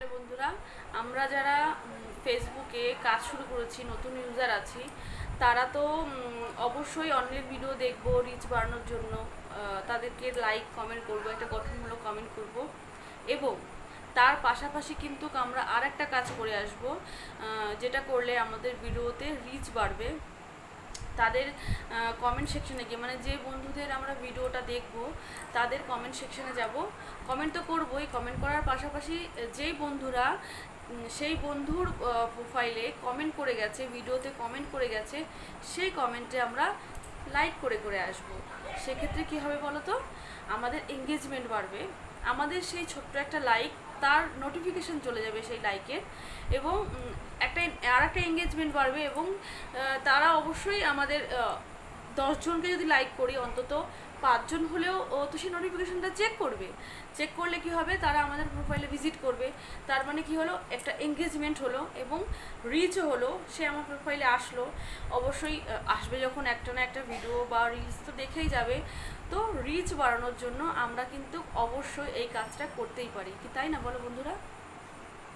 বন্ধুরা, আমরা যারা ফেসবুকে কাজ শুরু করেছি, নতুন ইউজার আছি, তারা তো অবশ্যই অন্যের ভিডিও দেখব রিচ বাড়ানোর জন্য তাদেরকে লাইক কমেন্ট করব, একটা গঠনমূলক কমেন্ট করব। এবং তার পাশাপাশি কিন্তু আমরা আর একটা কাজ করে আসব যেটা করলে আমাদের ভিডিওতে রিচ বাড়বে। তাদের কমেন্ট সেকশনে গিয়ে মানে যে বন্ধুদের আমরা ভিডিওটা দেখব, তাদের কমেন্ট সেকশনে যাব। কমেন্ট তো করবোই কমেন্ট করার পাশাপাশি যেই বন্ধুরা সেই বন্ধুর প্রোফাইলে কমেন্ট করে গেছে, ভিডিওতে কমেন্ট করে গেছে, সেই কমেন্টে আমরা লাইক করে করে আসব। সেক্ষেত্রে কী হবে বলো তো আমাদের এঙ্গেজমেন্ট বাড়বে। আমাদের সেই ছোট্ট একটা লাইক তার নোটিফিকেশন চলে যাবে সেই লাইকের এবং উম, একটা এঙ্গেজমেন্ট বাড়বে এবং তারা অবশ্যই আমাদের দশজনকে যদি লাইক করি অন্তত পাঁচজন হলেও তো সেই নোটিফিকেশনটা চেক করবে। চেক করলে কি হবে? তারা আমাদের প্রোফাইলে ভিজিট করবে। তার মানে কি হলো? একটা এঙ্গেজমেন্ট হলো এবং রিচও হলো। সে আমার প্রোফাইলে আসলো। অবশ্যই আসবে যখন একটা না একটা ভিডিও বা রিলস তো দেখেই যাবে। তো রিচ বাড়ানোর জন্য আমরা কিন্তু অবশ্যই এই কাজটা করতেই পারি। কি তাই না বলো বন্ধুরা?